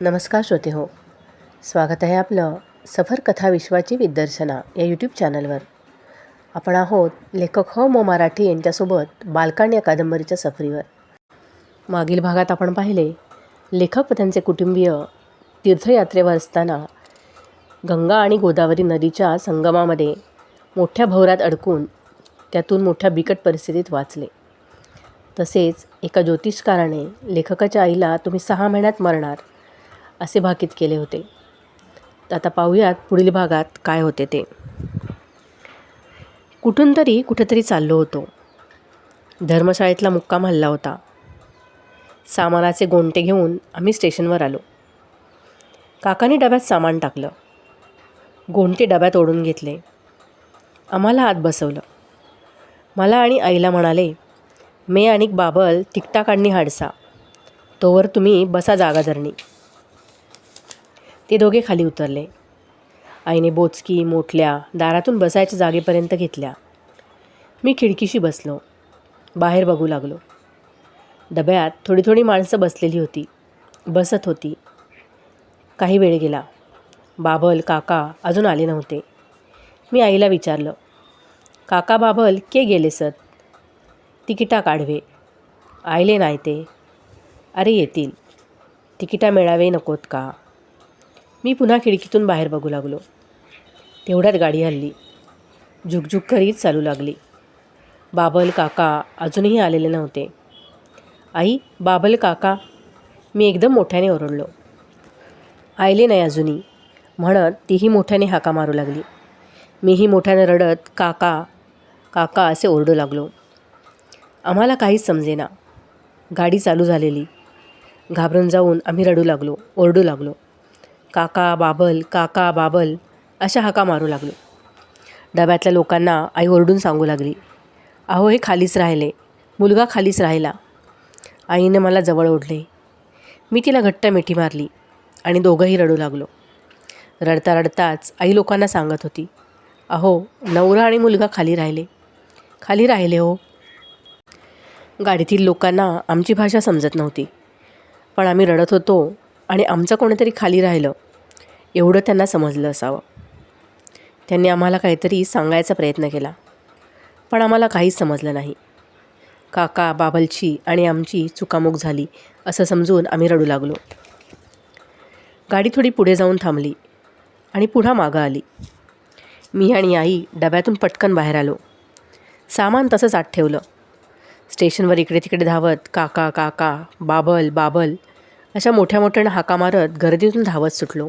नमस्कार श्रोते हो. स्वागत आहे आपलं सफर कथा विश्वाची विदर्शना या यूट्यूब चॅनलवर आपण आहोत लेखक ह मो मराठी यांच्यासोबत बालकांड या कादंबरीच्या सफरीवर. मागील भागात आपण पाहिले लेखक व त्यांचे कुटुंबीय तीर्थयात्रेवर असताना गंगा आणि गोदावरी नदीच्या संगमामध्ये मोठ्या भवरात अडकून त्यातून मोठ्या बिकट परिस्थितीत वाचले. तसेच एका ज्योतिषकाराने लेखकाच्या आईला तुम्ही सहा महिन्यात मरणार. असे भाकीत केले होते. तर आता पाहूयात पुढील भागात काय होते ते. कुठून तरी कुठेतरी चाललो होतो. धर्मशाळेतला मुक्काम हल्ला होता. सामानाचे गोंटे घेऊन आम्ही स्टेशनवर आलो. काकाने डब्यात सामान टाकलं. गोंटे डब्यात ओढून घेतले. आम्हाला आत बसवलं. मला आणि आईला म्हणाले मे आणि बाबल तिकटा काढणी हाडसा. तोवर तुम्ही बसा जागा धरणी. ते दोघे खाली उतरले. आईने बोचकी मोठल्या दारातून बसायच्या जागेपर्यंत घेतल्या. मी खिडकीशी बसलो. बाहेर बघू लागलो. डब्यात थोडी थोडी माणसं बसलेली होती. बसत होती. काही वेळ गेला. बाबल काका अजून आले नव्हते. मी आईला विचारलं काका बाबल के गेले सर? तिकिटा काढवे. आयले नाही ते. अरे येतील. तिकिटा मिळावे नकोत का? मी पुन्हा खिडकीतून बाहेर बघू लागलो. तेवढ्यात गाडी हल्ली. झुकझुक करीत चालू लागली. बाबल काका अजूनही आलेले नव्हते. आई बाबल काका. मी एकदम मोठ्याने ओरडलो. आयले नाही अजूनही. म्हणत तीही मोठ्याने हाका मारू लागली. मीही मोठ्याने रडत काका काका असे ओरडू लागलो. आम्हाला काहीच समजेना. गाडी चालू झालेली. घाबरून जाऊन आम्ही रडू लागलो ओरडू लागलो. काका बाबल काका बाबल अशा हाका मारू लागलो. डब्यातल्या लोकांना आई ओरडून सांगू लागली अहो हे खालीच राहिले मुलगा खालीच राहिला. आईने मला जवळ ओढले. मी तिला घट्ट मिठी मारली आणि दोघंही रडू लागलो. रडता रडताच आई लोकांना सांगत होती अहो नवरा आणि मुलगा खाली राहिले. खाली राहिले हो. गाडीतील लोकांना आमची भाषा समजत नव्हती पण आम्ही रडत होतो आणि आमचं कोणीतरी खाली राहिलं. एवढं त्यांना समजलं असावं. त्यांनी आम्हाला काहीतरी सांगायचा प्रयत्न केला. पण आम्हाला काहीच समजलं नाही. काका बाबलची आणि आमची चुकामुक झाली असं समजून आम्ही रडू लागलो. गाडी थोडी पुढे जाऊन थांबली आणि पुन्हा मागं आली. मी आणि आई डब्यातून पटकन बाहेर आलो. सामान तसंच आत ठेवलं. स्टेशनवर इकडे तिकडे धावत काका काका बाबल बाबल अशा मोठ्या मोठ्यानं हाका मारत गर्दीतून धावत सुटलो.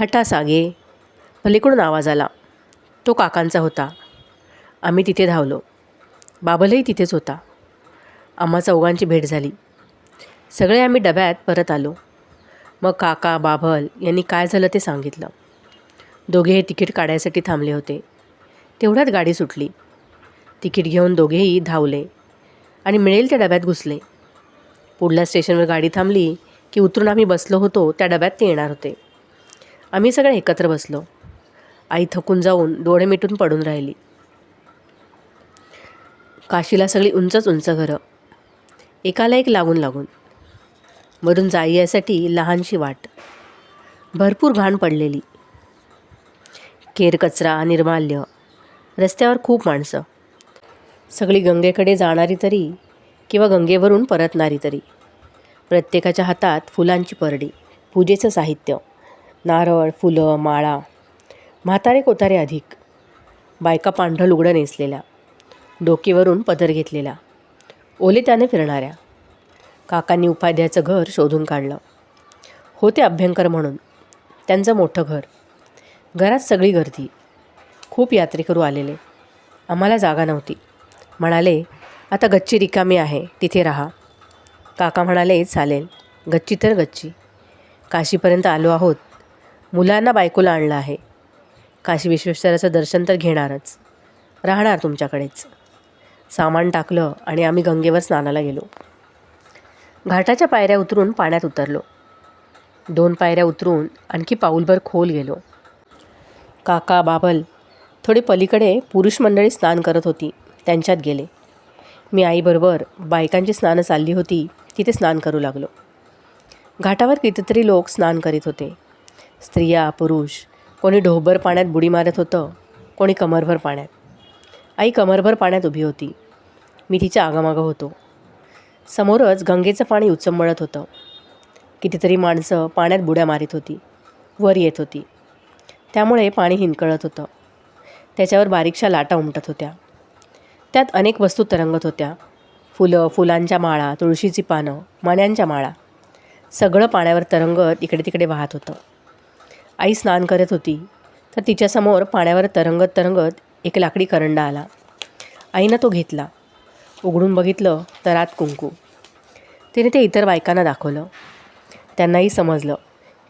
हटा सागे पलीकडून आवाज आला. तो काकांचा होता. आम्ही तिथे धावलो. बाबलही तिथेच होता. आम्हा चौघांची भेट झाली. सगळे आम्ही डब्यात परत आलो. मग काका बाभल यांनी काय झालं ते सांगितलं. दोघे हे तिकीट काढायसाठी थांबले होते. तेवढ्यात गाडी सुटली. तिकीट घेऊन दोघेही धावले आणि मिळेल त्या डब्यात घुसले. पुढल्या स्टेशनवर गाडी थांबली की उतरून आम्ही बसलो होतो त्या डब्यात ते येणार होते. आम्ही सगळे एकत्र बसलो. आई थकून जाऊन डोळे मिटून पडून राहिली. काशीला सगळी उंचच उंच घरं. एकाला एक लागून लागून. वरून जाई यासाठी लहानशी वाट. भरपूर घाण पडलेली. केर कचरा निर्माल्य. रस्त्यावर खूप माणसं. सगळी गंगेकडे जाणारी तरी किंवा गंगेवरून परतणारी तरी. प्रत्येकाच्या हातात फुलांची परडी पूजेचं साहित्य. नारळ फुलं माळा. म्हातारे कोतारे अधिक. बायका पांढरं लुगडं नेसलेल्या. डोकीवरून पदर घेतलेला ओले त्याने फिरणाऱ्या. काकांनी उपाध्याचं घर शोधून काढलं. होते अभ्यंकर म्हणून. त्यांचं मोठं घर. घरात सगळी गर्दी. खूप यात्रेकरू आलेले. आम्हाला जागा नव्हती. म्हणाले आता गच्ची रिकामी आहे. तिथे राहा. काका म्हणाले चालेल. गच्ची तर गच्ची. काशीपर्यंत आलो आहोत. मुलांना बायकोला आणलं आहे. काशी विश्वेश्वराचं दर्शन तर घेणारच. राहणार तुमच्याकडेच. सामान टाकलं आणि आम्ही गंगेवर स्नानाला गेलो. घाटाच्या पायऱ्या उतरून पाण्यात उतरलो. दोन पायऱ्या उतरून आणखी पाऊलभर खोल गेलो. काका बाबल थोडी पलीकडे पुरुष मंडळी स्नान करत होती. त्यांच्यात गेले. मी आईबरोबर बायकांची स्नानं चालली होती. तिथे स्नान करू लागलो. घाटावर कितीतरी लोक स्नान करीत होते. स्त्रिया पुरुष कोणी ढोबर पाण्यात बुडी मारत होतं कोणी कमरभर पाण्यात. आई कमरभर पाण्यात उभी होती. मी तिच्या आगामागं होतो. समोरच गंगेचं पाणी उचंबळत होतं. कितीतरी माणसं पाण्यात बुड्या मारीत होती. वर येत होती. त्यामुळे पाणी हिंकळत होतं. त्याच्यावर बारीकशा लाटा उमटत होत्या. त्यात अनेक वस्तू तरंगत होत्या. फुलं फुलांच्या माळा तुळशीची पानं मण्यांच्या माळा. सगळं पाण्यावर तरंगत इकडे तिकडे वाहत होतं. आई स्नान करत होती तर तिच्यासमोर पाण्यावर तरंगत तरंगत एक लाकडी करंडा आला. आईनं तो घेतला. उघडून बघितलं तर आत कुंकू. तिने ते इतर बायकांना दाखवलं. त्यांनाही समजलं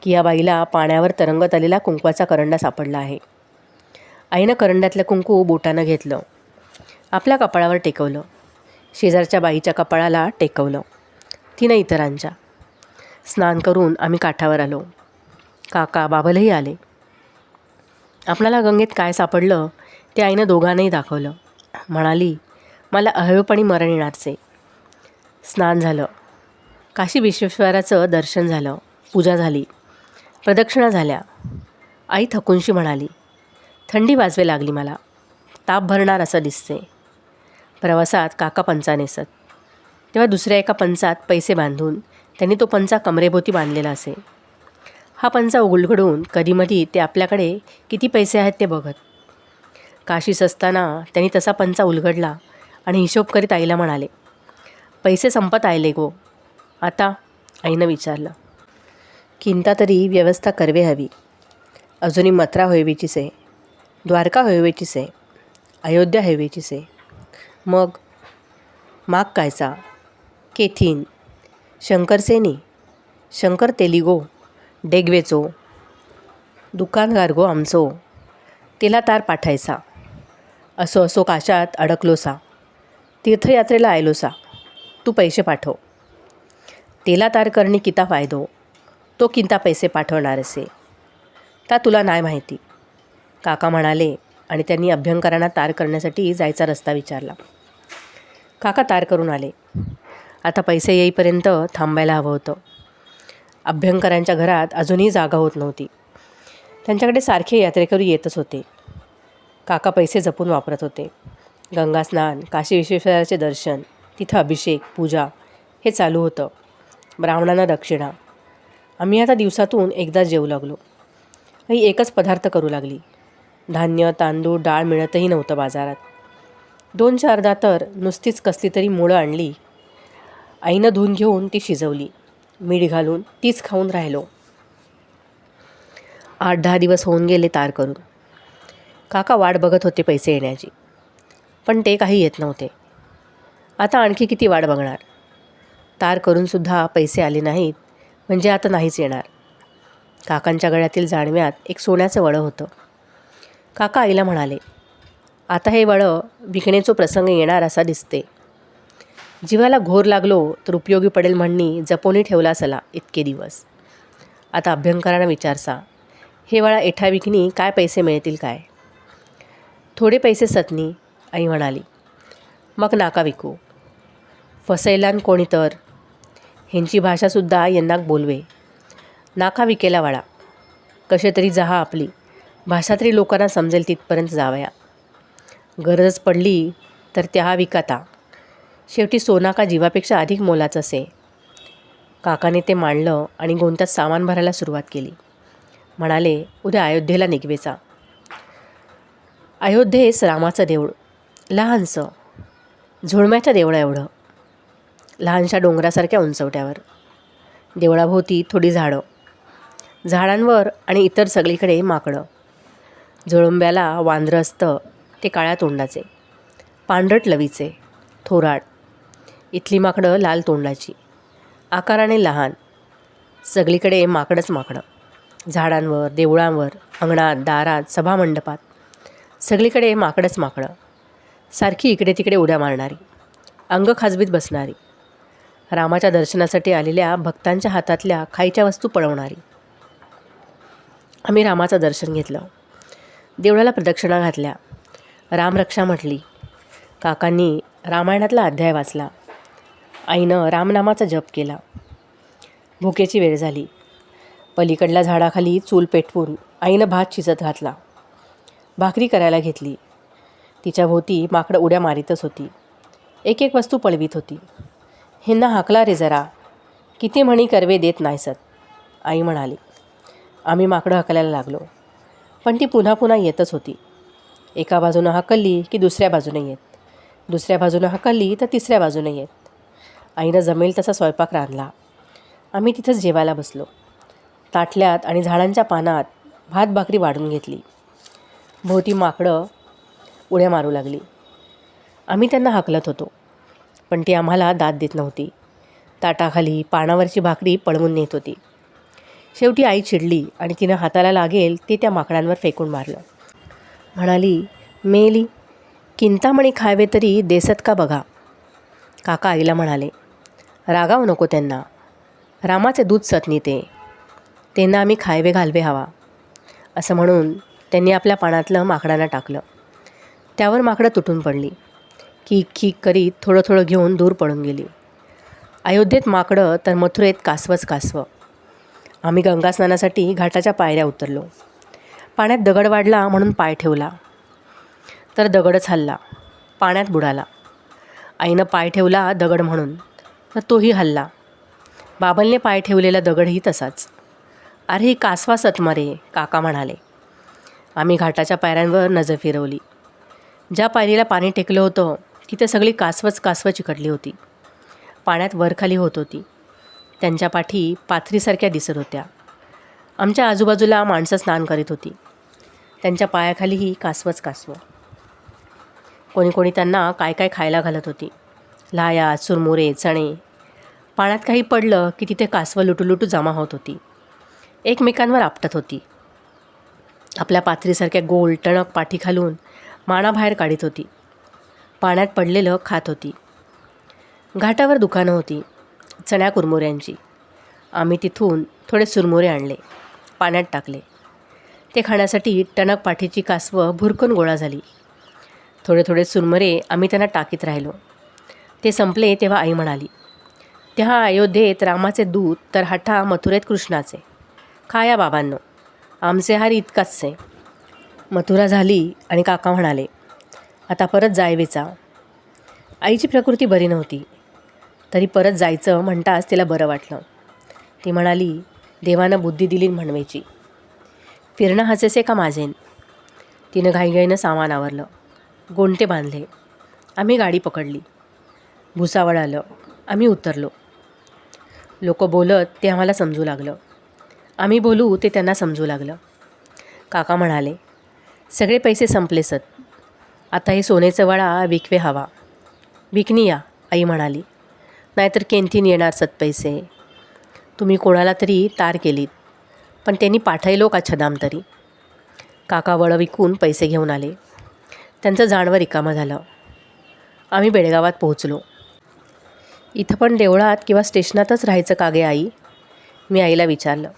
की या बाईला पाण्यावर तरंगत आलेला कुंकवाचा करंडा सापडला आहे. आईनं करंड्यातलं कुंकू बोटानं घेतलं. आपल्या कपाळावर टेकवलं. शेजारच्या बाईच्या कपाळाला टेकवलं. तिनं इतरांच्या. स्नान करून आम्ही काठावर आलो. काका बाबलही आले. आपणाला गंगेत काय सापडलं ते आईनं दोघांनाही दाखवलं. म्हणाली मला अहळूपणी मरण येणारचे स्नान झालं. काशी विश्वेश्वराचं दर्शन झालं. पूजा झाली. प्रदक्षिणा झाल्या. आई थकूनशी म्हणाली थंडी वाजवे लागली मला. ताप भरणार असं दिसते. प्रवासात काका पंचा नेसत. तेव्हा दुसऱ्या एका पंचात पैसे बांधून त्यांनी तो पंचा कमरेभोवती बांधलेला असे. हा पंचा उघडघडून कधीमधी ते आपल्याकडे किती पैसे आहेत ते बघत. काशीस असताना त्यांनी तसा पंचा उलगडला आणि हिशोब करीत आईला म्हणाले पैसे संपत आले गो. आता आईनं विचारलं किंता तरी व्यवस्था करवे हवी. अजूनही मथुरा होयवेचीच आहे द्वारका होयवेचीच आहे अयोध्या होयवेचीच आहे मग माग कायचा? केथीन शंकरसेनी शंकर तेलिगो डेगवेचो. दुकानगार गो आमचो. तिला तार पाठायचा. असो असो काशात अडकलोसा. तीर्थयात्रेला आयलोसा. तू पैसे पाठव. तेला तार करणे किता फायदो? तो किंता पैसे पाठवणार असे ता तुला नाही माहिती. काका म्हणाले आणि त्यांनी अभ्यंकरांना तार करण्यासाठी जायचा रस्ता विचारला. काका तार करून आले. आता पैसे येईपर्यंत थांबायला हवं होतं. अभ्यंकरांच्या घरात अजूनही जागा होत नव्हती. त्यांच्याकडे सारखे यात्रेकरू येतच होते. काका पैसे जपून वापरत होते. गंगा स्नान काशी विश्वेश्वराचे दर्शन तिथं अभिषेक पूजा हे चालू होतं. ब्राह्मणांना दक्षिणा. आम्ही आता दिवसातून एकदा जेवू लागलो. ही एकच पदार्थ करू लागली. धान्य तांदूळ डाळ मिळतही नव्हतं बाजारात. दोन चारदा तर नुसतीच कसली तरी मुळं आणली. आईनं धुवून घेऊन ती शिजवली. मीठ घालून तीच खाऊन राहिलो. आठ दहा दिवस होऊन गेले तार करून. काका वाट बघत होते पैसे येण्याची पण ते काही येत नव्हते. आता आणखी किती वाट बघणार? तार करूनसुद्धा पैसे आले नाहीत म्हणजे आता नाहीच येणार. काकांच्या गळ्यातील जाणव्यात एक सोन्याचं वळं होतं. काका आईला म्हणाले आता हे वळं विकण्याचा प्रसंग येणार असा दिसते. जीवाला घोर लागलो तर उपयोगी पडेल म्हणणी जपोनी ठेवला सला इतके दिवस. आता अभ्यंकरांना विचारसा हे वाळा एठा विकणी काय पैसे मिळतील काय? थोडे पैसे सतनी आई म्हणाली. मग नाका विकू. फसैलान कोणी तर. ह्यांची भाषासुद्धा यांना बोलवे. नाका विकेला वाळा कसे तरी जहा आपली. भाषा तरी लोकांना समजेल तिथपर्यंत जावया. गरज पडली तर त्या विकाता. शेवटी सोना का जीवापेक्षा अधिक मोलाचं असे. काकाने ते मांडलं आणि गोंतात सामान भरायला सुरुवात केली. म्हणाले उद्या अयोध्येला निघवेचा अयोध्येस रामाचं देऊळ. लहानसं. झुळम्याच्या देवळा एवढं. लहानशा डोंगरासारख्या उंचवट्यावर. देवळाभोवती थोडी झाडं. झाडांवर आणि इतर सगळीकडे माकडं. झुळंब्याला वांद्रं असतं ते काळ्या तोंडाचे. पांढरट लवीचे. थोराड इथली माकडं लाल तोंडाची. आकाराने लहान. सगळीकडे माकडंच माकडं. झाडांवर देवळांवर अंगणात दारात सभामंडपात. सगळीकडे माकडंच माकडं. सारखी इकडे तिकडे उड्या मारणारी. अंग खाजबीत बसणारी. रामाच्या दर्शनासाठी आलेल्या भक्तांच्या हातातल्या खायच्या वस्तू पळवणारी. आम्ही रामाचं दर्शन घेतलं. देवळाला प्रदक्षिणा घातल्या. रामरक्षा म्हटली. काकांनी रामायणातला अध्याय वाचला. आईनं रामनामाचा जप केला. भुकेची वेळ झाली. पलीकडल्या झाडाखाली चूल पेटवून आईनं भात शिजत घातला. भाकरी करायला घेतली. तिच्या भोवती माकडं उड्या मारीतच होती. एक एक वस्तू पळवीत होती. ह्यांना हाकला रे जरा. किती म्हणी करवे देत नाहीसत आई म्हणाली आम्ही माकडं हकलायला लागलो. पण ती पुन्हा पुन्हा येतच होती. एका बाजूनं हकलली की दुसऱ्या बाजूने येत. दुसऱ्या बाजूनं हकलली तर तिसऱ्या बाजूने येत. आईनं जमेल तसा स्वयंपाक रांधला. आम्ही तिथंच जेवायला बसलो. ताटल्यात आणि झाडांच्या पानात भात भाकरी वाढून घेतली. भोवती माकडं उड्या मारू लागली. आम्ही त्यांना हाकलत होतो पण ती आम्हाला दाद देत नव्हती. ताटाखाली पानावरची भाकरी पळवून नेत होती. शेवटी आई चिडली आणि तिनं हाताला लागेल ते त्या माकडांवर फेकून मारलं. म्हणाली मेली किंतामणी खावे तरी देसत का बघा? काका आईला म्हणाले रागाव नको त्यांना. रामाचे दूध सतनी ते त्यांना आम्ही खायवे घालवे हवा. असं म्हणून त्यांनी आपल्या पाण्यातलं माकडांना टाकलं. त्यावर माकडं तुटून पडली. की किक करीत थोडं थोडं घेऊन दूर पडून गेली. अयोध्येत माकडं तर मथुरेत कासवच कासवं. आम्ही गंगास्नानासाठी घाटाच्या पायऱ्या उतरलो. पाण्यात दगड वाढला म्हणून पाय ठेवला. तर दगडच हल्ला. पाण्यात बुडाला. आईनं पाय ठेवला दगड म्हणून. तर तोही हल्ला. बाबलने पाय ठेवलेला दगडही तसाच. अरे ही कासवा सतमारे काका म्हणाले. आम्ही घाटाच्या पायऱ्यांवर नजर फिरवली. ज्या पायरीला पाणी टेकलं होतं तिथे सगळी कासवच कासवं चिकटली होती. पाण्यात वरखाली होत होती. त्यांच्या पाठी पाथरीसारख्या दिसत होत्या. आमच्या आजूबाजूला माणसं स्नान करीत होती. त्यांच्या पायाखालीही कासवच कासवं. कोणी कोणी त्यांना काय काय खायला घालत होती. लाया चुरमुरे चणे. पाण्यात काही पडलं की तिथे कासवं लुटूलुटू जमा होत होती. एकमेकांवर आपटत होती. आपल्या पाथरीसारख्या गोल टणक पाठी घालून मानाबाहेर काढीत होती. पाण्यात पडलेलं खात होती. घाटावर दुकानं होती. चण्या कुरमुऱ्यांची. आम्ही तिथून थोडे सुरमुरे आणले. पाण्यात टाकले. ते खाण्यासाठी टणक पाठीची कासवं भुरकून गोळा झाली. थोडे थोडे सुरमुरे आम्ही त्यांना टाकीत राहिलो. ते संपले तेव्हा आई म्हणाली त्या अयोध्येत रामाचे दूध तर हठा मथुरेत कृष्णाचे. खाया बाबांनो आमचे हार इतकाच आहे मथुरा झाली आणि काका म्हणाले आता परत जायवेचा आईची प्रकृती बरी नव्हती. तरी परत जायचं म्हणताच तिला बरं वाटलं. ती म्हणाली देवानं बुद्धी दिली म्हणवायची फिरणं हसेसे का माझेन? तिनं घाईघाईनं सामान आवरलं. गोंटे बांधले. आम्ही गाडी पकडली. भुसावळ आलं. आम्ही उतरलो. लोक बोलत ते आम्हाला समजू लागलं. आम्ही बोलू ते त्यांना समजू लागलं. काका म्हणाले सगळे पैसे संपले सत आता हे सोनेचं वाडा विकवे हवा. विकणी या आई म्हणाली. नाहीतर केंथीन येणार सत पैसे. तुम्ही कोणाला तरी तार केलीत पण त्यांनी पाठवलो का छदाम तरी? काका वळं विकून पैसे घेऊन आले. त्यांचं जाणवं रिकामं झालं. आम्ही बेळगावात पोहोचलो. इथं पण देवळात किंवा स्टेशनातच राहायचं का गे आई? मी आईला विचारलं.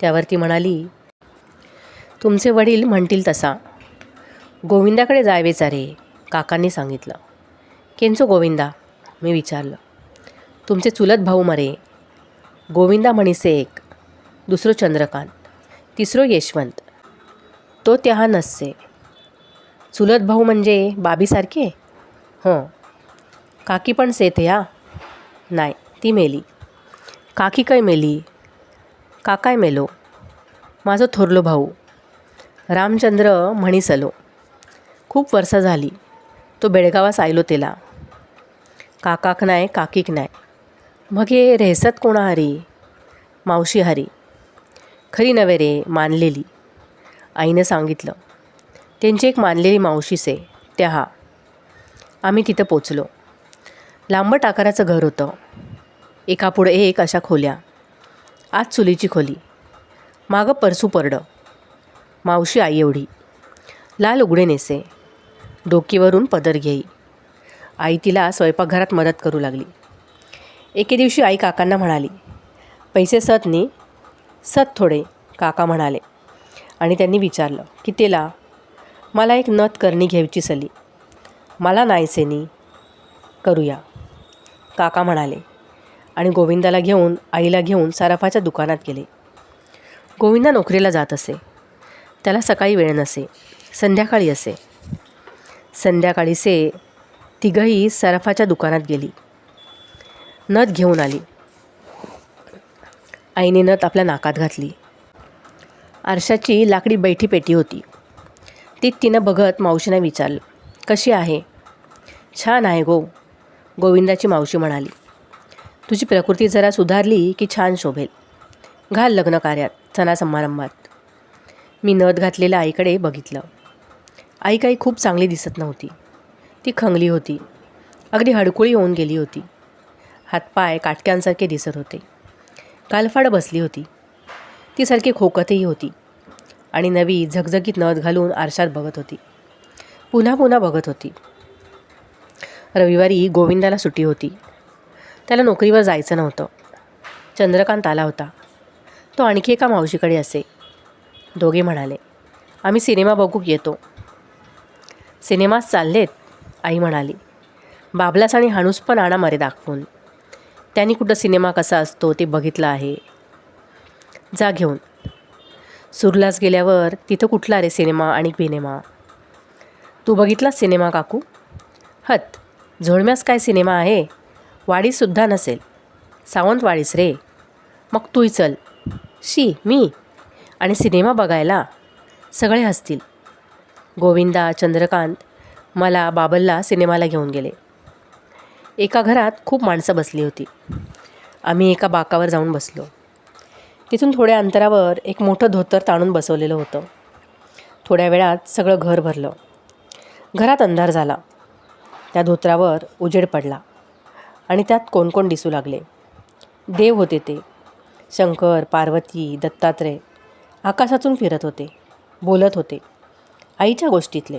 त्यावर ती म्हणाली तुमचे वडील म्हणतील तसा. गोविंदाकडे जायवेचा रे काकांनी सांगितलं. केंचो गोविंदा मी विचारलं. तुमचे चुलत भाऊ मरे. गोविंदा म्हणीसे एक दुसरं चंद्रकांत तिसरो यशवंत. तो त्या नससे. चुलत भाऊ म्हणजे बाबीसारखे? हं. काकी पण सेत या नाही ती मेली. काकी काय मेली? काकाय मेलो. माझं थोरलो भाऊ. रामचंद्र म्हणीसलो. खूप वर्षा झाली. तो बेळगावास आयलो तेला. काकाक नाही काकीक नाही मग हे रेहसत कोणा हरी? मावशी हरी. खरी नव्हे रे मानलेली. आईनं सांगितलं. त्यांची एक मानलेली मावशीसे त्या हा. आम्ही तिथं पोचलो. लांबट आकाराचं घर होतं. एकापुढे एक अशा खोल्या. आज चुलीची खोली. मागं परसू परडं. मावशी आई एवढी. लाल उघडे नेसे. डोकीवरून पदर घेई. आई तिला स्वयंपाकघरात मदत करू लागली. एके दिवशी आई काकांना म्हणाली पैसे सत नी. सत थोडे काका म्हणाले. आणि त्यांनी विचारलं की तेला? मला एक नथ करणी घ्यायची सली. मला नाहीसे करूया. काका म्हणाले आणि गोविंदाला घेऊन आईला घेऊन सराफाच्या दुकानात गेले. गोविंदा नोकरीला जात असे. त्याला सकाळी वेळ नसे संध्याकाळी असे. संध्याकाळी से तिघंही सराफाच्या दुकानात गेली. नथ घेऊन आली. आईने नथ आपल्या नाकात घातली. आरशाची लाकडी बैठी पेटी होती. ती तिनं बघत मावशीने विचारलं कशी आहे? छान आहे गो. गोविंदाची मावशी म्हणाली तुझी प्रकृती जरा सुधारली की छान शोभेल. घाल लग्न कार्यात सणा समारंभात. मी नथ घातलेल्या आईकडे बघितलं. आई काही खूप चांगली दिसत नव्हती. ती खंगली होती. अगदी हडकुळी होऊन गेली होती. हातपाय काटक्यांसारखे दिसत होते. कालफाड बसली होती. ती सारखी खोकतही होती. आणि नवी झगझगीत नथ घालून आरशात बघत होती. पुन्हा पुन्हा बघत होती. रविवारी गोविंदाला सुट्टी होती. त्याला नोकरीवर जायचं नव्हतं. चंद्रकांत आला होता. तो आणखी एका मावशीकडे असे. दोघे म्हणाले आम्ही सिनेमा बघूक येतो. सिनेमाच चाललेत आई म्हणाली. बाबलास आणि हाणूस पण आणा मरे दाखवून. त्यांनी कुठं सिनेमा कसा असतो ते बघितलं आहे. जा घेऊन. सुरलास गेल्यावर तिथं कुठला रे सिनेमा आणि बिनेमा? तू बघितला सिनेमा काकू? हत. झोळम्यास काय सिनेमा आहे? वाडीसुद्धा नसेल. सावंतवाडीस रे. मग तूही चल. शी मी. आणि सिनेमा बघायला. सगळे हसतील. गोविंदा चंद्रकांत मला बाबलला सिनेमाला घेऊन गेले. एका घरात खूप माणसं बसली होती. आम्ही एका बाकावर जाऊन बसलो. तिथून थोड्या अंतरावर एक मोठं धोतर ताणून बसवलेलं होतं. थोड्या वेळात सगळं घर भरलं. घरात अंधार झाला. त्या धोत्रावर उजेड पडला आणि त्यात कोण कोण दिसू लागले. देव होते ते. शंकर पार्वती दत्तात्रय आकाशातून फिरत होते बोलत होते आईच्या गोष्टीतले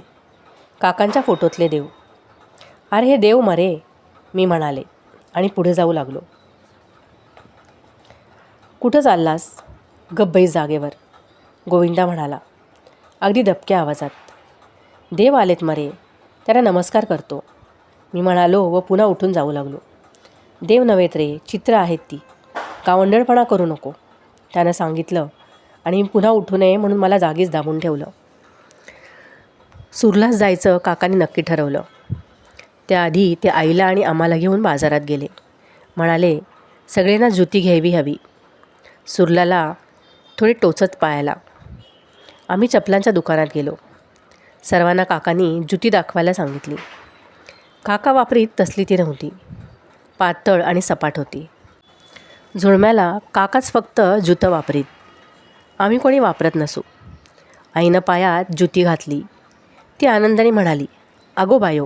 काकांच्या फोटोतले देव. अरे हे देव मरे मी म्हणाले आणि पुढे जाऊ लागलो. कुठं चाललास? गब्बई जागेवर. गोविंदा म्हणाला अगदी दबक्या आवाजात. देव आलेत मरे त्याला नमस्कार करतो. मी म्हणालो व पुन्हा उठून जाऊ लागलो. देव नव्हेत रे चित्र आहेत ती. कावंडळपणा करू नको? त्यानं सांगितलं आणि मी पुन्हा उठू नये म्हणून मला जागीच दाबून ठेवलं. सुरलाच जायचं काकाने नक्की ठरवलं. त्याआधी ते आईला आणि आम्हाला घेऊन बाजारात गेले. म्हणाले सगळ्यांना जुती घ्यावी हवी. सुरलाला थोडी टोचत पायाला. आम्ही चपलांच्या दुकानात गेलो. सर्वांना काकांनी जुती दाखवायला सांगितली. काका वापरीत तसली ती नव्हती. पातळ आणि सपाट होती. झुळम्याला काकाच फक्त जुतं वापरीत. आम्ही कोणी वापरत नसू. आईनं पायात जुती घातली. ती आनंदाने म्हणाली अगो बायो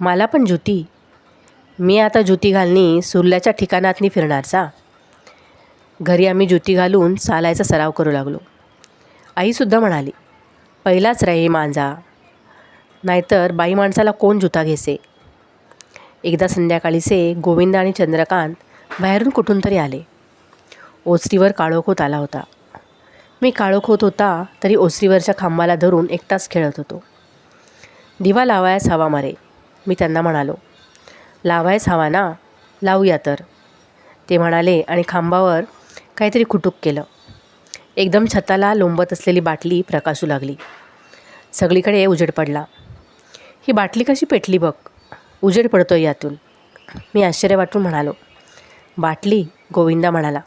मला पण ज्युती मी आता जुती घालणी सुरल्याच्या ठिकाणातनी फिरणारचा घरी आम्ही जुती घालून चालायचा सराव करू लागलो. आईसुद्धा म्हणाली पहिलाच रे मांजा. नाहीतर बाई माणसाला कोण जुता घेसे? एकदा संध्याकाळीचे गोविंद आणि चंद्रकांत बाहेरून कुठून तरी आले. ओसरीवर काळोख होत आला होता. मी काळोख होत होता तरी ओसरीवरच्या खांबाला धरून एकटाच खेळत होतो. दिवा लावायस हवा मारे मी त्यांना म्हणालो. लावायस हवा ना लावूया तर. ते म्हणाले आणि खांबावर काहीतरी खुटूक केलं. एकदम छताला लोंबत असलेली बाटली प्रकाशू लागली. सगळीकडे उजेड पडला. ही बाटली कशी पेटली बघ? उजेड पडतोय यातून. मी आश्चर्य वाटून म्हणालो बाटली गोविंदा म्हणाला.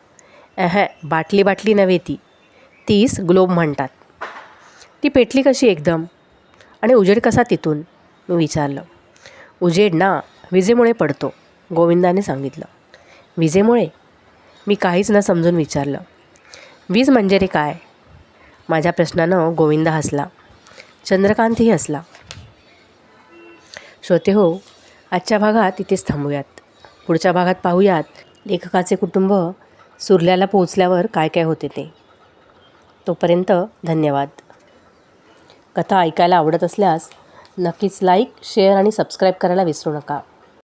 अहॅ बाटली बाटली नव्हे ती. तीस ग्लोब म्हणतात. ती पेटली कशी एकदम? आणि उजेड कसा तिथून? मी विचारलं. उजेड ना विजेमुळे पडतो गोविंदाने सांगितलं. विजेमुळे? मी काहीच न समजून विचारलं. वीज म्हणजे रे काय? माझ्या प्रश्नानं गोविंदा हसला. चंद्रकांतही हसला. श्रोते हो आजच्या भागात इथेच थांबूयात. पुढच्या भागात पाहूयात लेखकाचे कुटुंब सुरल्याला पोहोचल्यावर काय काय होते ते. तोपर्यंत धन्यवाद. कथा ऐकायला आवडत असल्यास नक्कीच लाईक शेअर आणि सबस्क्राईब करायला विसरू नका.